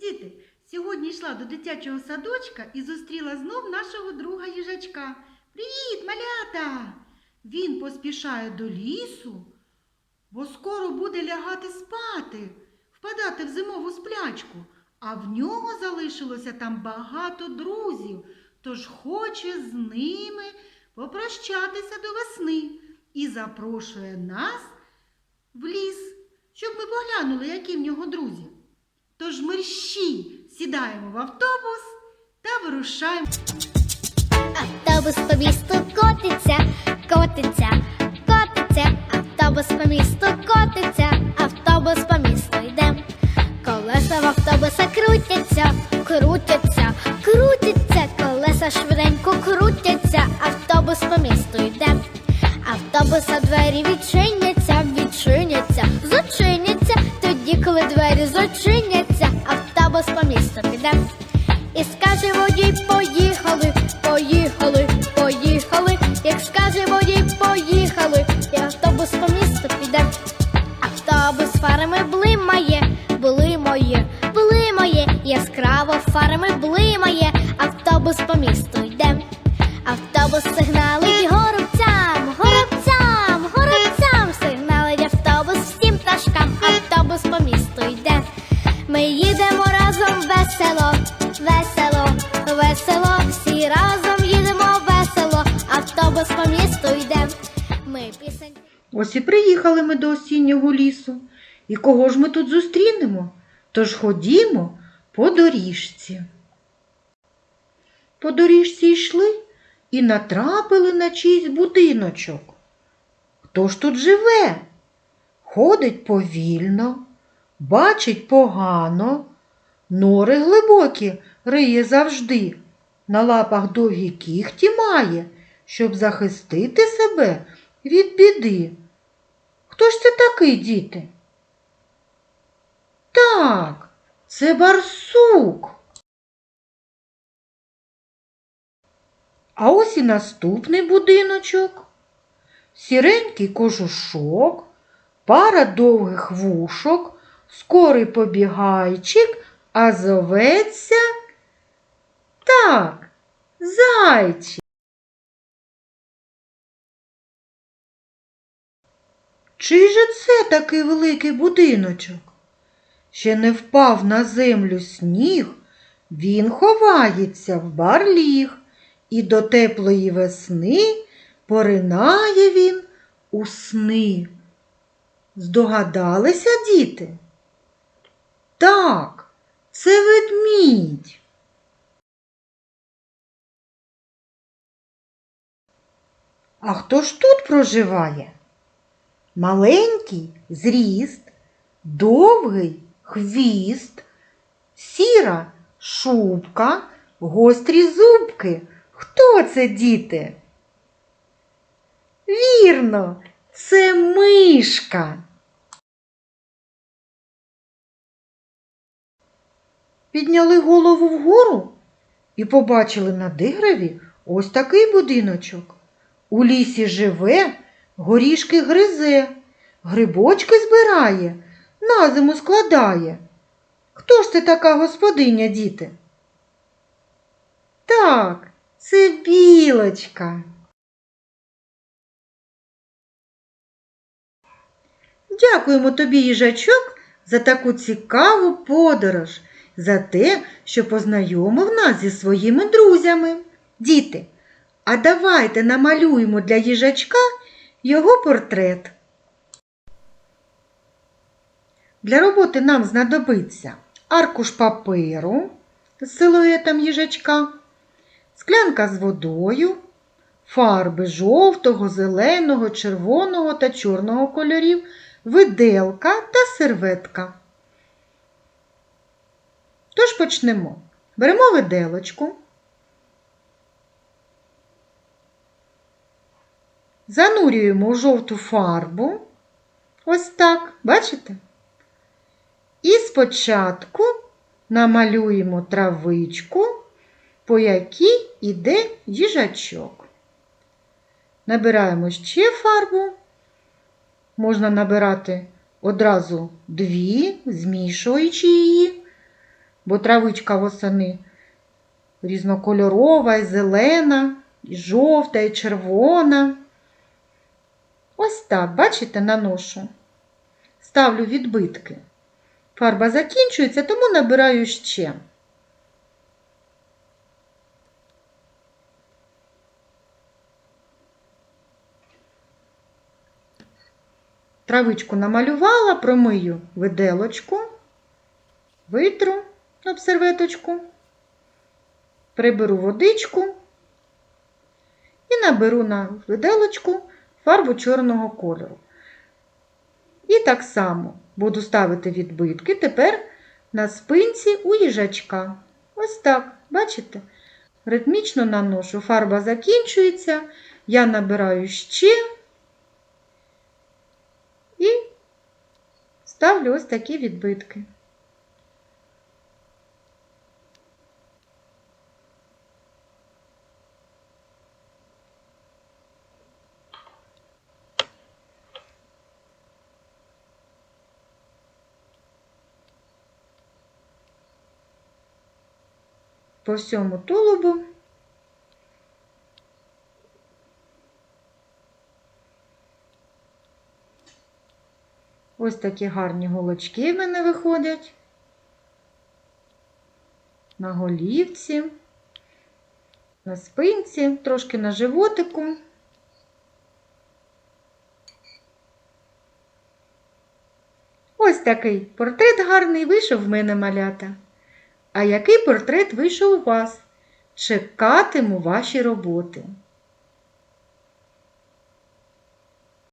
Діти, сьогодні йшла до дитячого садочка і зустріла знов нашого друга їжачка. Привіт, малята! Він поспішає до лісу, бо скоро буде лягати спати, впадати в зимову сплячку, а в нього залишилося там багато друзів, тож хоче з ними попрощатися до весни і запрошує нас в ліс, щоб ми поглянули, які в нього друзі. Тож мерщій сідаємо в автобус та вирушаємо. Автобус по місту котиться, котиться, котиться, автобус по місту котиться, автобус по місту йде. Колеса в автобуса крутяться, автобус по місту піде. І скаже водій, поїхали, поїхали, поїхали. Як скаже водій, поїхали, і автобус по місту піде. Автобус фарами блимає, весело, весело, весело, всі разом їдемо весело, автобус по місту йде. Ми пісень. Ось і приїхали ми до осіннього лісу. І кого ж ми тут зустрінемо? Тож ходімо по доріжці. По доріжці йшли і натрапили на чийсь будиночок. Хто ж тут живе? Ходить повільно, бачить погано, нори глибокі риє завжди, на лапах довгі кіхті має, щоб захистити себе від біди. Хто ж це такий, діти? Так, це барсук. А ось і наступний будиночок. Сіренький кожушок, пара довгих вушок, скорий побігайчик, а зоветься так, зайчик. Чий же це такий великий будиночок? Ще не впав на землю сніг, він ховається в барліг, і до теплої весни поринає він у сни. Здогадалися, діти? Так, це ведмідь. А хто ж тут проживає? Маленький зріст, довгий хвіст, сіра шубка, гострі зубки. Хто це, діти? Вірно, це мишка. Підняли голову вгору і побачили на дереві ось такий будиночок. У лісі живе, горішки гризе, грибочки збирає, на зиму складає. Хто ж це така господиня, діти? Так, це білочка. Дякуємо тобі, їжачок, за таку цікаву подорож, за те, що познайомив нас зі своїми друзями. Діти, а давайте намалюємо для їжачка його портрет. Для роботи нам знадобиться аркуш паперу з силуетом їжачка, склянка з водою, фарби жовтого, зеленого, червоного та чорного кольорів, виделка та серветка. Почнемо. Беремо виделочку. Занурюємо у жовту фарбу. Ось так, бачите? І спочатку намалюємо травичку, по якій іде їжачок. Набираємо ще фарбу. Можна набирати одразу дві, змішуючи її. Бо травичка восени різнокольорова, і зелена, і жовта, і червона. Ось так, бачите, наношу. Ставлю відбитки. Фарба закінчується, тому набираю ще. Травичку намалювала, промию виделочку, витру об серветочку, приберу водичку і наберу на виделочку фарбу чорного кольору. І так само буду ставити відбитки тепер на спинці у їжачка. Ось так, бачите? Ритмічно наношу. Фарба закінчується, я набираю ще і ставлю ось такі відбитки. По всьому тулубу. Ось такі гарні голочки в мене виходять. На голівці, на спинці, трошки на животику. Ось такий портрет гарний вийшов в мене малята. А який портрет вийшов у вас? Чекатиму ваші роботи.